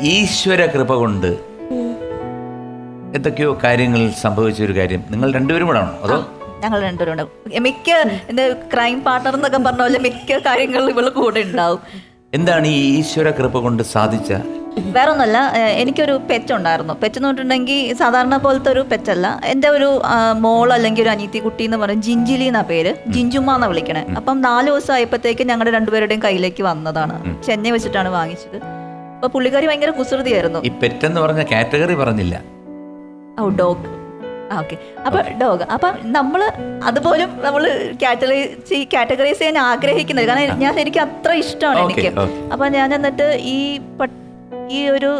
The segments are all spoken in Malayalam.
ഈശ്വര കൃപ കൊണ്ട് എന്തൊക്കെയോ കാര്യങ്ങൾ സംഭവിച്ച ഒരു കാര്യം. നിങ്ങൾ രണ്ടുപേരും കൂടെ ആണോ? അതോ? ഞങ്ങൾ രണ്ടുപേരും മിക്ക ക്രൈം പാർട്ണർ എന്നൊക്കെ പറഞ്ഞ പോലെ മിക്ക കാര്യങ്ങളും ഇവൾ കൂടെ ഉണ്ടാവും. എന്താണ് ഈ ഈശ്വര കൃപ കൊണ്ട് സാധിച്ച? വേറെ ഒന്നല്ല ഏഹ് എനിക്കൊരു പെറ്റ് ഉണ്ടായിരുന്നു. പെറ്റ് എന്ന് പറഞ്ഞിട്ടുണ്ടെങ്കിൽ സാധാരണ പോലത്തെ ഒരു പെറ്റല്ല എന്റെ ഒരു മോൾ അല്ലെങ്കിൽ ഒരു അനീത്തി കുട്ടി എന്ന് പറയും. ജിഞ്ചിലി എന്നാ പേര്. ജിഞ്ചുമ്മ എന്നാ വിളിക്കണേ. അപ്പം നാല് ദിവസം ആയപ്പോഴത്തേക്ക് ഞങ്ങളുടെ രണ്ടുപേരുടെയും കയ്യിലേക്ക് വന്നതാണ്. ചെന്നൈ വെച്ചിട്ടാണ് വാങ്ങിച്ചത്. അപ്പൊ പുള്ളിക്കാരി ഭയങ്കര കുസൃതിയായിരുന്നു. ഈ പെറ്റെന്ന് പറഞ്ഞ കാറ്റഗറി പറഞ്ഞില്ല. Oh dog. ഓക്കെ. അപ്പൊ ഡോഗ്. അപ്പൊ നമ്മൾ അതുപോലും നമ്മൾ കാറ്റഗറൈസ് കാറ്റഗറൈസ് ചെയ്യാൻ ആഗ്രഹിക്കുന്നത് കാരണം ഞാൻ എനിക്ക് അത്ര ഇഷ്ടമാണ് എനിക്ക്. അപ്പൊ ഞാൻ എന്നിട്ട് ഈ ഈ ഒരു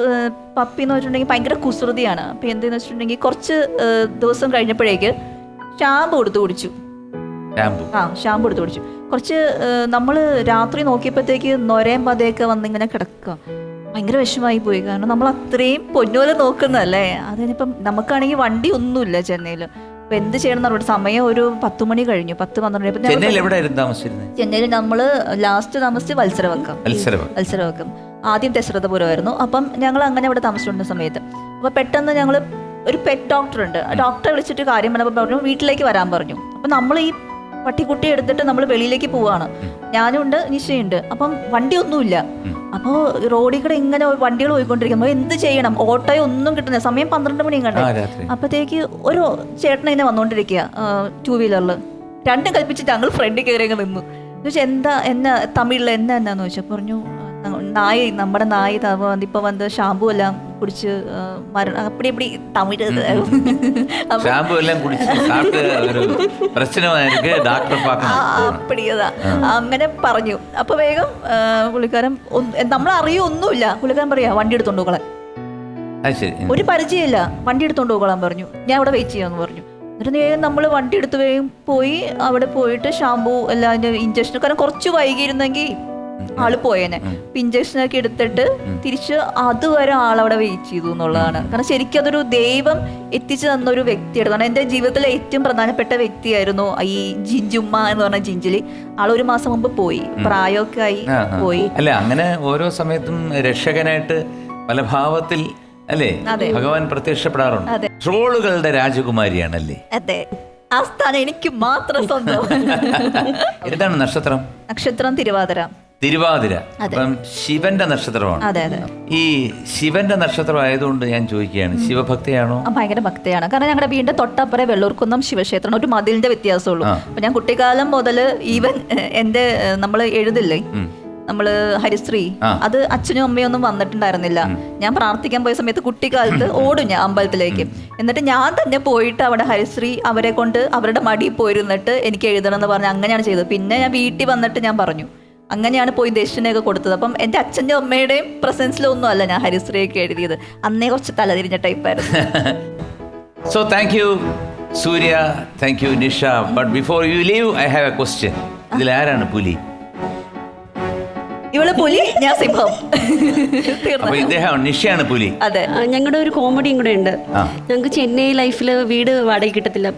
പപ്പി എന്ന് വെച്ചിട്ടുണ്ടെങ്കിൽ ഭയങ്കര കുസൃതിയാണ്. അപ്പൊ എന്തെന്ന് വെച്ചിട്ടുണ്ടെങ്കിൽ കുറച്ച് ദിവസം കഴിഞ്ഞപ്പോഴേക്ക് ഷാമ്പു കൊടുത്ത് കുടിച്ചു. ആ ഷാമ്പു എടുത്ത് കുടിച്ചു. കുറച്ച് നമ്മൾ രാത്രി നോക്കിയപ്പോഴത്തേക്ക് നൊരയും പതയൊക്കെ വന്നിങ്ങനെ കിടക്കുക. ഭയങ്കര വിഷമായി പോയി. കാരണം നമ്മൾ അത്രയും പൊന്നുപോലെ നോക്കുന്നല്ലേ അതിനിപ്പം നമുക്കാണെങ്കിൽ വണ്ടി ഒന്നുമില്ല ചെന്നൈയിൽ അപ്പൊ എന്ത് ചെയ്യണം പറഞ്ഞിട്ട് സമയം ഒരു പത്ത് മണി കഴിഞ്ഞു. പത്ത് പന്ത്രണ്ട് ചെന്നൈയിൽ നമ്മൾ ലാസ്റ്റ് താമസിച്ച് വത്സരവക്കം മത്സരം മത്സരവക്കം. ആദ്യം ദശരഥപുരമായിരുന്നു. അപ്പം ഞങ്ങൾ അങ്ങനെ അവിടെ താമസിച്ചിരുന്ന സമയത്ത്. അപ്പൊ പെട്ടെന്ന് ഞങ്ങൾ ഒരു പെറ്റ് ഡോക്ടർ ഉണ്ട്. ഡോക്ടറെ വിളിച്ചിട്ട് കാര്യം പറഞ്ഞപ്പോൾ പറഞ്ഞു വീട്ടിലേക്ക് വരാൻ പറഞ്ഞു. അപ്പൊ നമ്മൾ ഈ പട്ടിക്കുട്ടി എടുത്തിട്ട് നമ്മൾ വെളിയിലേക്ക് പോവാണ്. ഞാനും ഉണ്ട് നിശ്ചയുണ്ട് അപ്പം വണ്ടി ഒന്നുമില്ല അപ്പോൾ റോഡിൽ കൂടെ ഇങ്ങനെ വണ്ടികൾ പോയിക്കൊണ്ടിരിക്കുമ്പോൾ എന്ത് ചെയ്യണം? ഓട്ടോയോ ഒന്നും കിട്ടുന്നില്ല. സമയം പന്ത്രണ്ട് മണിയും കണ്ടു അപ്പത്തേക്ക് ഒരു ചേട്ടൻ ഇങ്ങനെ വന്നോണ്ടിരിക്കുക ടൂ വീലറിൽ രണ്ടും കൽപ്പിച്ച് ഞങ്ങൾ ഫ്രണ്ടിൽ കയറി നിന്നു. ചോദിച്ചാൽ എന്താ എന്നാ തമിഴിൽ എന്നാ എന്നാന്ന് ചോദിച്ചാൽ പറഞ്ഞു "ആ, നായ് നമ്മുടെ നായ് ത- വന്ന് ഇപ്പൊ വന്ന് ഷാമ്പു എല്ലാം കുടിച്ച് മരണം അപ്പടി എപ്പടി തമിഴ് ഇത്." അപ്പൊ ഷാമ്പു എല്ലാം കുടിച്ച് സാപ്പിട്ട് ഒരു പ്രശ്നമായിരിക്കും ഡോക്ടർ അങ്ങനെ പറഞ്ഞു. അപ്പൊ വേഗം പുള്ളിക്കാരൻ നമ്മൾ അറിയൊന്നുമില്ല പുള്ളിക്കാരൻ പറയാ വണ്ടി എടുത്തോണ്ട് പോകളെ. ഒരു പരിചയമില്ല. വണ്ടി എടുത്തോണ്ട് പോകളാൻ പറഞ്ഞു. ഞാൻ അവിടെ വെയിറ്റ് ചെയ്യാന്ന് പറഞ്ഞു. എന്നിട്ട് വേഗം നമ്മൾ വണ്ടി എടുത്ത് വേഗം പോയി അവിടെ പോയിട്ട് ഷാമ്പു എല്ലാം ഇഞ്ചക്ഷൻ കാരണം കുറച്ച് വൈകിയിരുന്നെങ്കിൽ ആൾ പോയേനെ. അപ്പൊ ഇഞ്ചക്ഷനൊക്കെ എടുത്തിട്ട് തിരിച്ച് അതുവരെ ആളവിടെ വെയിറ്റ് ചെയ്തു എന്നുള്ളതാണ്. കാരണം ശരിക്കും അതൊരു ദൈവം എത്തിച്ചു തന്ന ഒരു വ്യക്തിയാണ് കാരണം എന്റെ ജീവിതത്തിലെ ഏറ്റവും പ്രധാനപ്പെട്ട വ്യക്തിയായിരുന്നു ഈ ജിഞ്ചുമ്മ എന്ന് പറഞ്ഞ ജിഞ്ചിലി. ആൾ ഒരു മാസം മുമ്പ് പോയി. പ്രായമൊക്കെ ആയി. പോയി. അല്ലെ അങ്ങനെ ഓരോ സമയത്തും രക്ഷകനായിട്ട് പല ഭാവത്തിൽ അല്ലേ. ഭഗവാൻ പ്രത്യക്ഷപ്പെടാറുണ്ട്. ട്രോളുകളുടെ രാജകുമാരിയാണല്ലേ? അതെ. ആ സ്ഥാനം എനിക്ക് മാത്രം സ്വന്തം. എന്താണ് നക്ഷത്രം? നക്ഷത്രം തിരുവാതിര. തിരുവാതിര. അപ്പം ശിവന്റെ നക്ഷത്രമാണ്. അതെ അതെ. ഈ ശിവന്റെ നക്ഷത്രം ആയതുകൊണ്ട് ഞാൻ ചോദിക്കുകയാണ് ശിവഭക്തിയാണോ? ഭയങ്കര ഭക്തിയാണ്. കാരണം ഞങ്ങളുടെ വീടിന്റെ തൊട്ടപ്പുറം വെള്ളൂർക്കുന്നം ശിവക്ഷേത്രം ഒരു മതിലിന്റെ വ്യത്യാസമുള്ളൂ അപ്പൊ ഞാൻ കുട്ടിക്കാലം മുതൽ ഈവൻ എന്റെ നമ്മൾ എഴുതില്ലേ. നമ്മൾ ഹരിശ്രീ അത് അച്ഛനും അമ്മയും ഒന്നും വന്നിട്ടുണ്ടായിരുന്നില്ല. ഞാൻ പ്രാർത്ഥിക്കാൻ പോയ സമയത്ത് കുട്ടിക്കാലത്ത് ഓടും ഞാൻ അമ്പലത്തിലേക്ക്. എന്നിട്ട് ഞാൻ തന്നെ പോയിട്ട് അവിടെ ഹരിശ്രീ അവരെ കൊണ്ട് അവരുടെ മടിയിൽ പോയിരുന്നിട്ട് എനിക്ക് എഴുതണം എന്ന് പറഞ്ഞ് അങ്ങനെയാണ് ചെയ്തത്. പിന്നെ ഞാൻ വീട്ടിൽ വന്നിട്ട് ഞാൻ പറഞ്ഞു അങ്ങനെയാണ് പോയി ദക്ഷിണയൊക്കെ കൊടുത്തത്. അപ്പം എന്റെ അച്ഛന്റെ അമ്മയുടെയും പ്രസൻസിലൊന്നും അല്ല ഞാൻ ഹരിശ്രീയൊക്കെ എഴുതിയത്. അന്നേ കുറച്ച് തലതിരിഞ്ഞ ടൈപ്പായിരുന്നു so thank you Surya. Thank you Nisha. But before you leave I have a question ഇതിൽ ആരാണ് പുലി? ഇവൾ പുലി ഞാൻ സിംഹം. നിഷയാണ് പുലി. അതെ. ഞങ്ങളുടെ ഒരു കോമഡിയും കൂടെ ഉണ്ട്. ഞങ്ങൾക്ക് ചെന്നൈ ലൈഫിൽ വീട് വാടക കിട്ടത്തില്ല.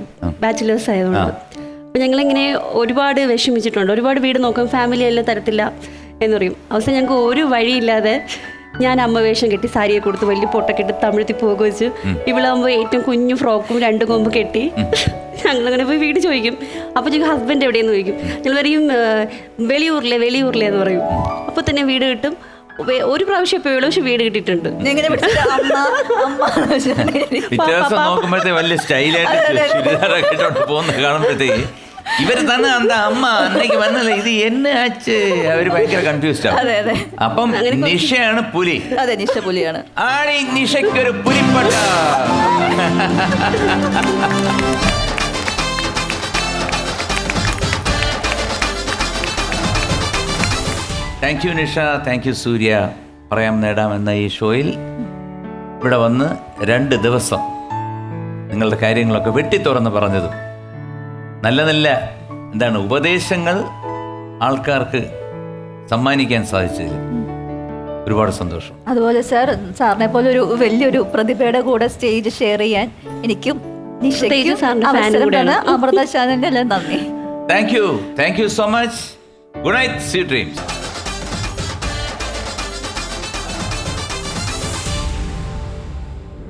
ബാച്ചിലേഴ്സ് ആയതുകൊണ്ട്. അപ്പം ഞങ്ങളിങ്ങനെ ഒരുപാട് വിഷമിച്ചിട്ടുണ്ട്. ഒരുപാട് വീട് നോക്കും ഫാമിലി എല്ലാം തരത്തില്ല എന്ന് പറയും. അവസാനം ഞങ്ങൾക്ക് ഒരു വഴിയില്ലാതെ ഞാൻ അമ്മ വേഷം കെട്ടി സാരിയെ കൊടുത്ത് വലിയ പൊട്ടൊക്കെ ഇട്ട് തമിഴ്ത്തി പോകുക വെച്ച്. ഇവളാകുമ്പോൾ ഏറ്റവും കുഞ്ഞു ഫ്രോക്കും രണ്ട് കൊമ്പ് കെട്ടി ഞങ്ങളങ്ങനെ പോയി വീട് ചോദിക്കും. അപ്പോൾ ഞങ്ങൾക്ക് ഹസ്ബൻഡ് എവിടെയെന്ന് ചോദിക്കും. ഞങ്ങൾ പറയും "ഏഹ്, വെളിയൂരിലെ വെളിയൂരിലെ എന്ന് പറയും. അപ്പോൾ തന്നെ വീട് കിട്ടും. ഒരു പ്രാവശ്യം ഇപ്പൊ പക്ഷെ വീട് കിട്ടിയിട്ടുണ്ട്. പിറ്റേ ദിവസം നോക്കുമ്പോഴത്തെ വലിയ സ്റ്റൈലായിട്ട് പോകുന്ന കാണുമ്പോഴത്തേക്ക് ഇവർ തന്നെ എന്താ അമ്മ അന്നേക്ക് വന്നല്ല ഇത് എന്നെ അച്ഛ അവർ ഭയങ്കര കൺഫ്യൂസ്ഡ് അതെ, അതെ. അപ്പം നിഷയാണ് പുലി. അതെ നിഷ പുലിയാണ്. ആണി നിഷയ്ക്കൊരു പുലിപ്പട്ട. Thank you Nisha thank you Surya. പറയാം നേടാം എന്ന ഈ ഷോയിൽ ഇവിടെ വന്ന് രണ്ട് ദിവസം നിങ്ങളുടെ കാര്യങ്ങളൊക്കെ വെട്ടി തുറന്ന് പറഞ്ഞതും നല്ല നല്ല എന്താണ് ഉപദേശങ്ങൾ ആൾക്കാർക്ക് സമ്മാനിക്കാൻ സാധിച്ചതിൽ ഒരുപാട് സന്തോഷം. അതുപോലെ സാർ സാറിനെ പോലെ ഒരു വലിയൊരു പ്രതിഭയുടെ കൂടെ സ്റ്റേജ് ഷെയർ ചെയ്യാൻ എനിക്കും അമൃത ചാനലിന്റെ നന്ദി. Thank you thank you so much good night sweet dreams